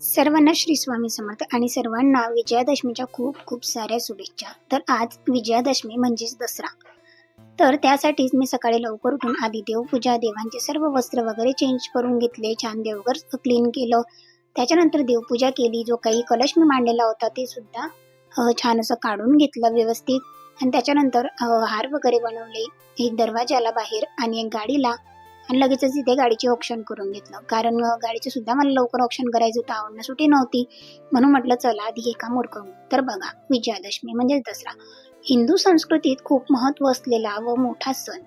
सर्वांना श्री स्वामी समर्थ आणि सर्वांना विजयादशमीच्या खूप खूप साऱ्या शुभेच्छा. तर आज विजयादशमी म्हणजेच दसरा. तर त्यासाठीच मी सकाळी लवकर उठून आधी देवपूजा देवांचे सर्व वस्त्र वगैरे चेंज करून घेतले छान देवघर क्लीन केलं. त्याच्यानंतर देवपूजा केली. जो काही कलश मी मांडलेला होता ते सुद्धा छान असं काढून घेतलं व्यवस्थित. आणि त्याच्यानंतर हार वगैरे बनवले. एक दरवाजाला बाहेर आणि एक गाडीला आणि लगेचच तिथे गाडीचे ऑप्शन करून घेतलं. कारण गाडीचं गाडीचे सुद्धा मला लवकर ऑप्शन करायचं होतं. आवडणं सुटी नव्हती. म्हणून म्हटलं चला आधी हे काम तर बघा विजयादशमी म्हणजेच दसरा. हिंदू संस्कृतीत खूप महत्त्व असलेला व मोठा सण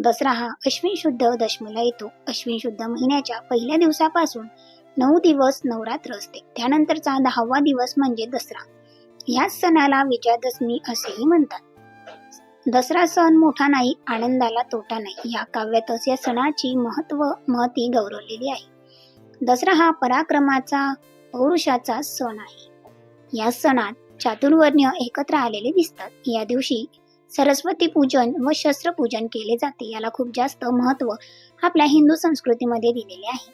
दसरा हा अश्विन शुद्ध दशमीला येतो. अश्विन शुद्ध महिन्याच्या पहिल्या दिवसापासून नऊ दिवस नवरात्र असते. त्यानंतरचा दहावा दिवस म्हणजे दसरा. याच सणाला विजयादशमी असेही म्हणतात. दसरा सण मोठा नाही आनंदाला तोटा नाही. या काव्यातच या सणाची महत्त्व महती गौरवलेली आहे. दसरा हा पराक्रमाचा पौरुषाचा सण आहे. या सणात चातुर्वर्ण्य एकत्र आलेले दिसतात. या दिवशी सरस्वती पूजन व शस्त्रपूजन केले जाते. याला खूप जास्त महत्त्व आपल्या हिंदू संस्कृतीमध्ये दिलेले आहे.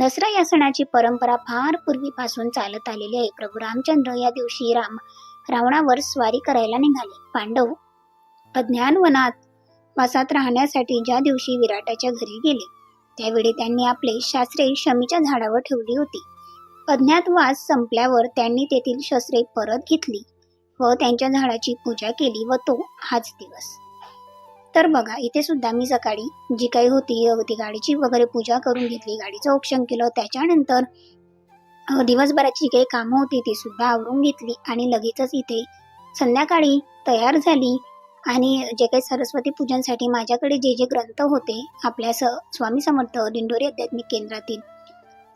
दसरा या सणाची परंपरा फार पूर्वीपासून चालत आलेली आहे. प्रभू रामचंद्र या दिवशी राम रावणावर स्वारी करायला निघाले. पांडव अज्ञानवनात वासात राहण्यासाठी ज्या दिवशी विराटाच्या घरी गेले त्यावेळी त्यांनी आपले शास्त्रे शमीच्या झाडावर ठेवली होती. अज्ञातवास संपल्यावर त्यांनी तेथील शस्त्रे परत घेतली व त्यांच्या झाडाची पूजा केली व तो हाच दिवस. तर बघा इथे सुद्धा मी सकाळी जी काही होती अ, ती गाडीची वगैरे पूजा करून घेतली गाडीचं औक्षण केलं त्याच्यानंतर दिवसभराची जी काही कामं होती ती सुद्धा आवरून घेतली आणि लगेचच इथे संध्याकाळी तयार झाली आणि जे काही सरस्वती पूजनसाठी माझ्याकडे जे जे ग्रंथ होते आपल्या स स्वामी समर्थ दिंडोरी आध्यात्मिक केंद्रातील.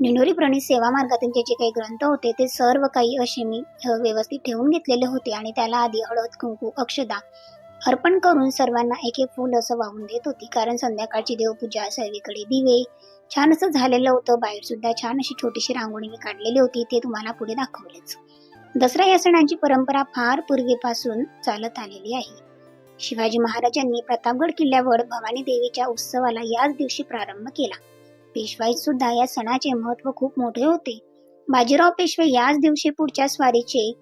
निंडोरी प्रणित सेवा मार्गातील जे जे काही ग्रंथ होते ते सर्व काही असे मी व्यवस्थित ठेवून घेतलेले होते आणि त्याला आधी हळद कुंकू अक्षदा अर्पण करून सर्वांना एक एक फूल असं वाहून देत होती. कारण संध्याकाळची देवपूजा सर्वीकडे दिवे छान असं झालेलं होतं. बाहेर सुद्धा छान अशी छोटीशी रांगोळी मी काढलेली होती. ते तुम्हाला पुढे दाखवलेच. दसरा या सणांची परंपरा फार पूर्वीपासून चालत आलेली आहे. शिवाजी महाराजांनी प्रतापगड किल्ल्यावर भवानी देवीच्या उत्सवाला याच दिवशी प्रारंभ केला. पेशवाईत सुद्धा या सणाचे महत्त्व खूप मोठे होते. बाजीराव पेशवे याच दिवशी पुढच्या स्वारीचे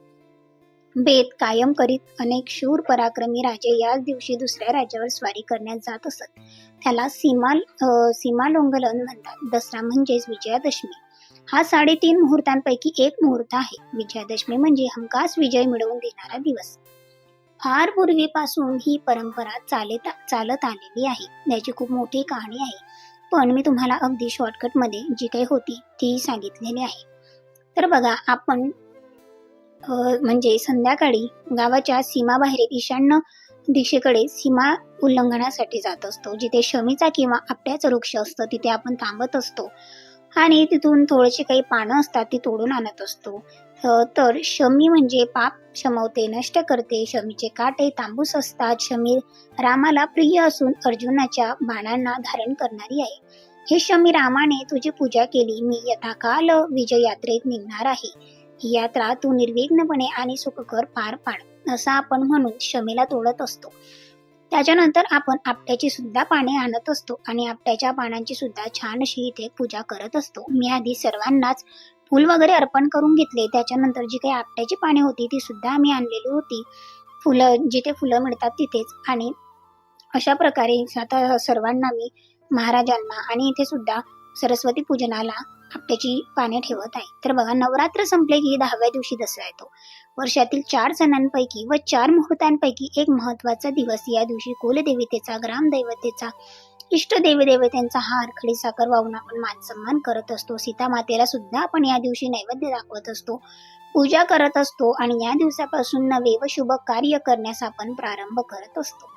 बेत कायम करीत अनेक शूर पराक्रमी राजे याच दिवशी दुसऱ्या राज्यावर स्वारी करण्यात जात असत. त्याला सीमा अ, सीमालोंगलन म्हणतात. दसरा म्हणजेच विजयादशमी. हा साडेतीन मुहूर्तांपैकी एक मुहूर्त आहे. विजयादशमी म्हणजे हमखास विजय मिळवून देणारा दिवस. फार पूर्वीपासून ही परंपरा चालत चालत आलेली आहे. याची खूप मोठी कहाणी आहे. पण मी तुम्हाला अगदी शॉर्टकटमध्ये जी काही होती ती सांगितलेली आहे. तर बघा आपण म्हणजे संध्याकाळी गावाच्या सीमाबाहेर ईशान्य दिशेकडे सीमा उल्लंघनासाठी जात असतो. जिथे शमीचा किंवा आपट्याचं वृक्ष असतं तिथे आपण थांबत असतो. आणि तिथून थोडेसे काही पानं असतात ती तोडून आणत असतो. तर शमी म्हणजे पाप. क्षमवते नष्ट करते. शमीचे काटे तांबूस असतात. शमी रामाला प्रिय असून अर्जुनाच्या बाणांना धारण करणारी आहे. हे शमी रामाने तुझी पूजा केली. मी यथाकाल विजय यात्रेत निघणार आहे. ही यात्रा तू निर्विघ्नपणे आणि सुखकर पार पाड असं आपण म्हणून शमीला तोडत असतो. त्याच्यानंतर आपण आपट्याची सुद्धा पाने आणत असतो आणि आपट्याच्या पानांची सुद्धा छान अशी इथे पूजा करत असतो. मी आधी सर्वांनाच फूल वगैरे अर्पण करून घेतले. त्याच्यानंतर जी काही आपट्याची पाने होती ती सुद्धा आम्ही आणलेली होती. फुलं जिथे फुलं मिळतात तिथेच. आणि अशा प्रकारे आता सर्वांना मी महाराजांना आणि इथे सुद्धा सरस्वती पूजनाला आपट्याची पाने ठेवत आहे. तर बघा नवरात्र संपले की दहाव्या दिवशी दसरा येतो. वर्षातील चार सणांपैकी व चार मुहूर्तांपैकी एक महत्त्वाचा दिवस. या दिवशी कुलदेवतेचा ग्रामदैवतेचा इष्ट देवी देवतेंचा हार खडी साखर वाहून आपण मान सन्मान करत असतो. सीता मातेला सुद्धा आपण या दिवशी नैवेद्य दाखवत असतो. पूजा करत असतो आणि या दिवसापासून नवे व शुभ कार्य करण्यास आपण प्रारंभ करत असतो.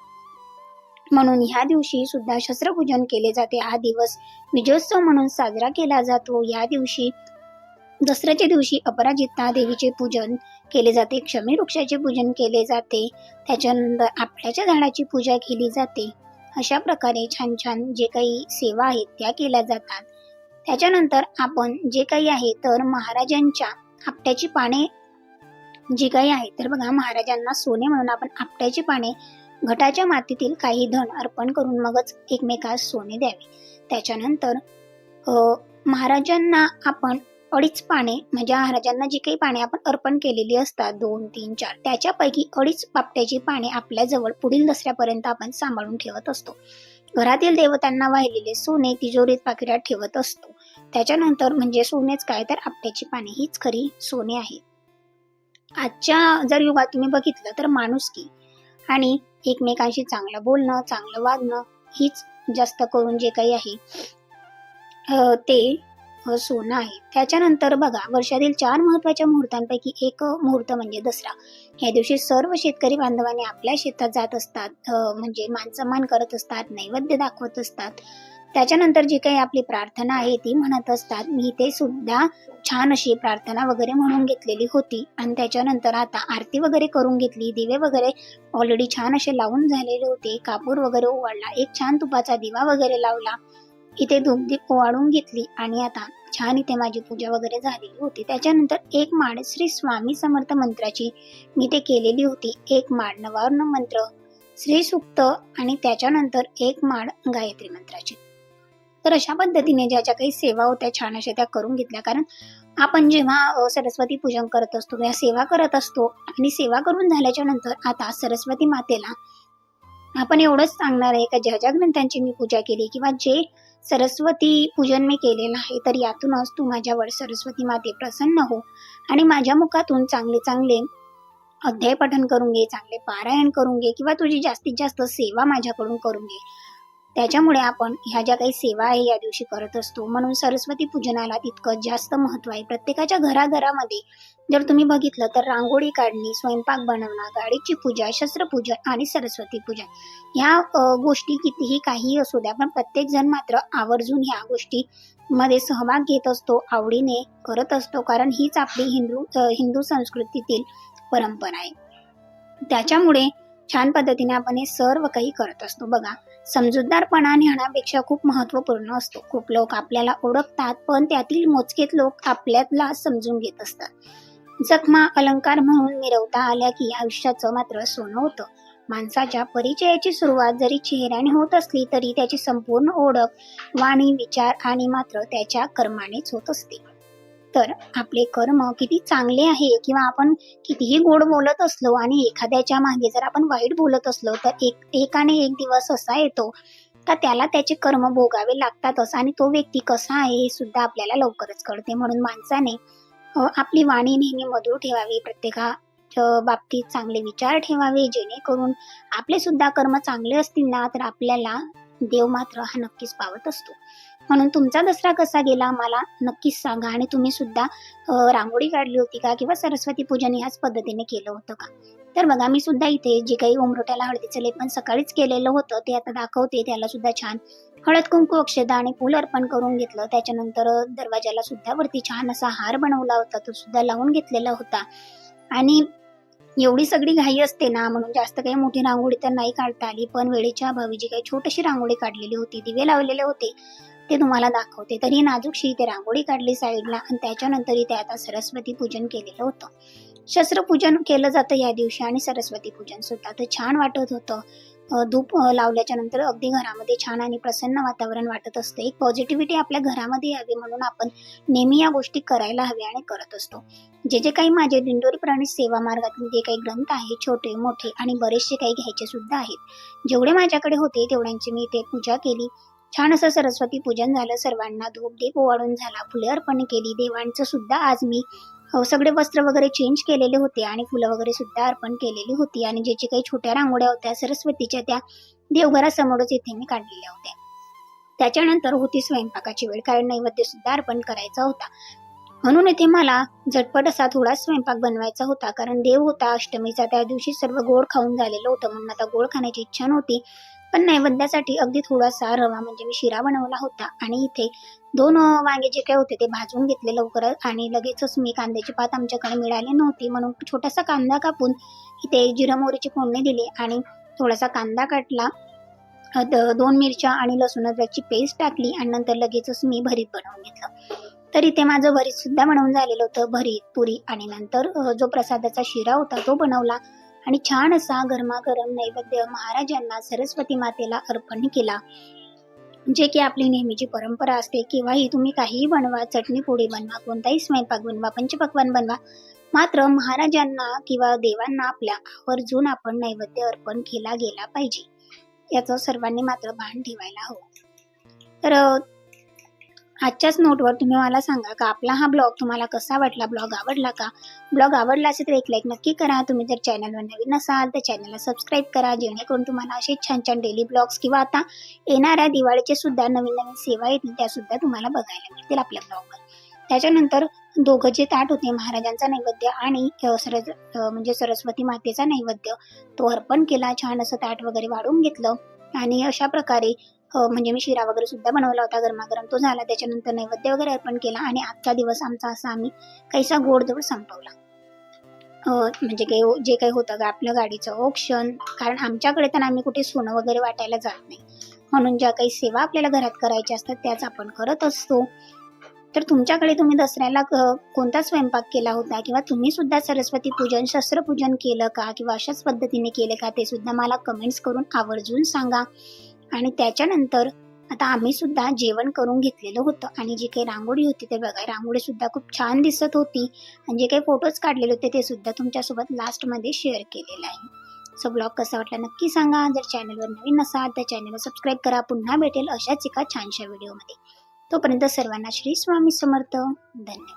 म्हणून ह्या दिवशी सुद्धा शस्त्रपूजन केले जाते. हा दिवस विजयोत्सव म्हणून साजरा केला जातो. या दिवशी दसऱ्याच्या दिवशी अपराजिता देवीचे पूजन केले जाते. क्षमी वृक्षाचे पूजन केले जाते. त्याच्यानंतर आपल्याच्या झाडाची पूजा केली जाते. अशा प्रकारे छान छान जे काही सेवा आहेत त्या केल्या जातात. त्याच्यानंतर आपण जे काही आहे तर महाराजांच्या आपट्याची पाने जी काही आहे तर बघा महाराजांना सोने म्हणून आपण आपट्याची पाने घटाच्या मातीतील काही धन अर्पण करून मगच एकमेकास सोने द्यावे. त्याच्यानंतर महाराजांना आपण अडीच पाने म्हणजे महाराजांना जी काही पाने आपण अर्पण केलेली असतात दोन तीन चार त्याच्यापैकी अडीच पापट्याची पाने आपल्याजवळ पुढील दसऱ्यापर्यंत आपण सांभाळून ठेवत असतो. घरातील देवतांना वाहिलेले सोने तिजोरीत पाकिटात ठेवत असतो. त्याच्यानंतर म्हणजे सोनेच काय? तर आपट्याची पाने. हीच खरी सोने आहे. आजच्या जर युगात तुम्ही बघितलं तर माणुसकी आणि एकमेकांशी चांगलं बोलणं चांगलं वागणं हीच जास्त करून जे काही आहे ते सोनं आहे. त्याच्यानंतर बघा वर्षातील चार महत्त्वाच्या मुहूर्तांपैकी एक मुहूर्त म्हणजे दसरा. या दिवशी सर्व शेतकरी बांधवांनी आपल्या शेतात जात असतात म्हणजे मानसन्मान करत असतात नैवेद्य दाखवत असतात. त्याच्यानंतर जी काही आपली प्रार्थना आहे ती म्हणत असतात. मी ते सुद्धा छान अशी प्रार्थना वगैरे म्हणून घेतलेली होती आणि त्याच्यानंतर आता आरती वगैरे करून घेतली. दिवे वगैरे ऑलरेडी छान असे लावून झालेले होते. कापूर वगैरे ओवाळला. एक छान तुपाचा दिवा वगैरे लावला. इथे धूपदीप ओवाळून घेतली आणि आता छान इथे माझी पूजा वगैरे झालेली होती. त्याच्यानंतर एक माळ श्री स्वामी समर्थ मंत्राची मी ते केलेली होती. एक माळ नवार्ण मंत्र श्री सुक्त आणि त्याच्यानंतर एक माळ गायत्री मंत्राची. तर अशा पद्धतीने ज्या ज्या काही सेवा होत्या छान अशा त्या करून घेतल्या. कारण आपण जेव्हा सरस्वती पूजन करत असतो किंवा सेवा करत असतो आणि सेवा करून झाल्याच्यानंतर आता सरस्वती मातेला आपण एवढंच सांगणार आहे का ज्या ज्या ग्रंथांची मी पूजा केली किंवा जे सरस्वती पूजन मी केलेलं आहे तर यातूनच तू माझ्यावर सरस्वती माते प्रसन्न हो आणि माझ्या मुखातून चांगले चांगले अध्याय पठन करून घे चांगले पारायण करून घे किंवा तुझी जास्तीत जास्त सेवा माझ्याकडून करून घे. त्याच्यामुळे आपण ह्या ज्या काही सेवा आहे या दिवशी करत असतो. म्हणून सरस्वती पूजनाला तितकं जास्त महत्त्व आहे. प्रत्येकाच्या घराघरामध्ये जर तुम्ही बघितलं तर रांगोळी काढणी स्वयंपाक बनवणं गाडीची पूजा शस्त्रपूजन आणि सरस्वती पूजन ह्या गोष्टी कितीही काही असू द्या पण प्रत्येकजण मात्र आवर्जून ह्या गोष्टी मध्ये सहभाग घेत असतो आवडीने करत असतो कारण हीच आपली हिंदू हिंदू संस्कृतीतील परंपरा आहे. त्याच्यामुळे छान पद्धतीने आपण हे सर्व काही करत असतो. बघा समजूतदारपणा ज्ञानापेक्षा खूप महत्त्वपूर्ण असतो. खूप लोक आपल्याला ओळखतात पण त्यातील मोजकेत लोक आपल्याला समजून घेत असतात. जखमा अलंकार म्हणून मिरवता आल्या की आयुष्याचं मात्र सोनं होतं. माणसाच्या परिचयाची सुरुवात जरी चेहऱ्याने होत असली तरी त्याची संपूर्ण ओळख वाणी विचार आणि मात्र त्याच्या कर्मानेच होत असते. तर आपले कर्म किती चांगले आहे किंवा आपण कितीही गोड बोलत असलो आणि एखाद्याच्या मागे जर आपण वाईट बोलत असलो तर एक एकाने एक दिवस असा येतो का त्याला त्याचे कर्म भोगावे लागतातच आणि तो व्यक्ती कसा आहे हे सुद्धा आपल्याला लवकरच कळते. म्हणून माणसाने आपली वाणी नेहमी मधुर ठेवावी प्रत्येका बाबतीत चांगले विचार ठेवावे जेणेकरून आपले सुद्धा कर्म चांगले असतील ना तर आपल्याला देव मात्र हा नक्कीच पावत असतो. म्हणून तुमचा दसरा कसा गेला मला नक्कीच सांगा. आणि तुम्ही सुद्धा रांगोळी काढली होती का किंवा सरस्वती पूजन ह्याच पद्धतीने केलं होतं का? तर बघा मी सुद्धा इथे जे काही उमरोट्याला हळदीचं लेपन सकाळीच केलेलं होतं ते आता दाखवते. त्याला सुद्धा छान हळद कुंकू अक्षदा आणि फूल अर्पण करून घेतलं. त्याच्यानंतर दरवाजाला सुद्धा वरती छान असा हार बनवला होता. तो सुद्धा लावून घेतलेला होता. आणि एवढी सगळी घाई असते ना म्हणून जास्त काही मोठी रांगोळी तर नाही काढता आली. पण वेळेच्या अभावी जी काही छोटीशी रांगोळी काढलेली होती दिवे लावलेले होते ते तुम्हाला दाखवते. तर ही नाजूकशी ते रांगोळी काढली साईडला आणि त्याच्यानंतर ते आता सरस्वती पूजन केलेलं होतं. शस्त्रपूजन केलं जातं या दिवशी आणि सरस्वती पूजन सुद्धा. तर छान वाटत होतं. धूप लावल्याच्या नंतर अगदी घरामध्ये छान आणि प्रसन्न वातावरण वाटत असतं. एक पॉझिटिव्हिटी आपल्या घरामध्ये यावी म्हणून आपण नेहमी या गोष्टी करायला हव्या आणि करत असतो. जे जे काही माझे दिंडोरी प्राणी सेवा मार्गातील जे काही ग्रंथ आहेत छोटे मोठे आणि बरेचसे काही घ्यायचे सुद्धा आहेत. जेवढे माझ्याकडे होते तेवढ्यांची मी इथे पूजा केली. छान असं सरस्वती पूजन झालं सर्वांना धूप दीप ओवाळून झाला फुले अर्पण केली देवांचं सुद्धा आज मी सगळे वस्त्र वगैरे चेंज केलेले होते आणि फुलं वगैरे सुद्धा अर्पण केलेली होती आणि ज्याची काही छोट्या रांगोळ्या होत्या सरस्वतीच्या त्या देवघरासमोरच इथे मी काढलेल्या होत्या. त्याच्यानंतर होती स्वयंपाकाची वेळ कारण नैवेद्य सुद्धा अर्पण करायचा होता. म्हणून इथे मला झटपट असा थोडा स्वयंपाक बनवायचा होता कारण देव होता अष्टमीचा त्या दिवशी सर्व गोड खाऊन झालेलं होतं म्हणून आता गोड खाण्याची इच्छा नव्हती. पण नैवेद्यासाठी अगदी थोडासा रवा म्हणजे मी शिरा बनवला होता आणि इथे दोन वांगे जे काही होते ते भाजून घेतले लवकरच आणि लगेचच मी कांद्याची पात आमच्याकडे मिळाली नव्हती. म्हणून छोटासा कांदा कापून इथे जिरं मोहरीची फोडणी दिली आणि थोडासा कांदा काटला. दोन मिरच्या आणि लसूण अद्रकची पेस्ट टाकली आणि नंतर लगेचच मी भरीत बनवून घेतलं. तर इथे माझं भरीत सुद्धा बनवून झालेलं होतं. भरीत पुरी आणि नंतर जो प्रसादाचा शिरा होता तो बनवला. आणि छान असा गरमागरम नैवेद्य महाराजांना सरस्वती मातेला अर्पण केला. जे की आपली नेहमीची परंपरा असते किंवाही तुम्ही काहीही बनवा चटणी पोळी बनवा कोणताही स्वयंपाक बनवा पंचपक्वान बनवा मात्र महाराजांना किंवा देवांना आपल्या आवर्जून आपण नैवेद्य अर्पण केला गेला पाहिजे. याचं सर्वांनी मात्र भान ठेवायला हवं. तर आजच्याच नोटवर तुम्ही मला सांगा का? आपला हा ब्लॉग तुम्हाला कसा वाटला? ब्लॉग आवडला का? ब्लॉग आवडला असेल तर एक लाईक नक्की करा. तुम्ही जर चॅनलवर नवीन असाल तर चॅनलला सबस्क्राईब करा. जेणेकरून तुम्हाला असे छान छान डेली ब्लॉग्स किंवा आता येणाऱ्या दिवाळीचे सुद्धा नवीन नवीन सेवा येतील त्या सुद्धा तुम्हाला बघायला मिळतील आपल्या ब्लॉगवर त्याच्यानंतर दोघं जे ताट होते महाराजांचा नैवेद्य आणि सरस म्हणजे सरस्वती मातेचा नैवेद्य तो अर्पण केला. छान असं ताट वगैरे वाढून घेतलं. आणि अशा प्रकारे हो, म्हणजे मी शिरा वगैरे सुद्धा बनवला होता गरमागरम. तो झाला त्याच्यानंतर नैवेद्य वगैरे अर्पण केला आणि आजचा दिवस आमचा असा आम्ही काहीसा गोडधोड संपवला. हो, म्हणजे काही हो, जे काही होतं का गाडीचं ऑप्शन कारण आमच्याकडे तर आम्ही कुठे सोनं वगैरे वाटायला जात नाही. म्हणून ज्या काही सेवा आपल्याला घरात करायच्या असतात त्याच आपण करत असतो. तर तुमच्याकडे तुम्ही दसऱ्याला कोणता स्वयंपाक केला होता? किंवा तुम्ही सुद्धा सरस्वती पूजन शस्त्रपूजन केलं का? किंवा अशाच पद्धतीने केलं का? ते सुद्धा मला कमेंट्स करून आवर्जून सांगा. आणि त्याच्यानंतर आता आम्ही सुद्धा जेवण करून घेतलेलं होतं. आणि जी काही रांगोळी होती ते बघा रांगोळी सुद्धा खूप छान दिसत होती. आणि जे काही फोटोज काढलेले होते ते सुद्धा तुमच्यासोबत लास्टमध्ये शेअर केलेलं आहे. सो ब्लॉग कसा वाटला नक्की सांगा. जर चॅनलवर नवीन असाल तर चॅनलला सबस्क्राईब करा. पुन्हा भेटेल अशाच एका छानशा व्हिडिओमध्ये तोपर्यंत सर्वांना श्री स्वामी समर्थ. धन्यवाद.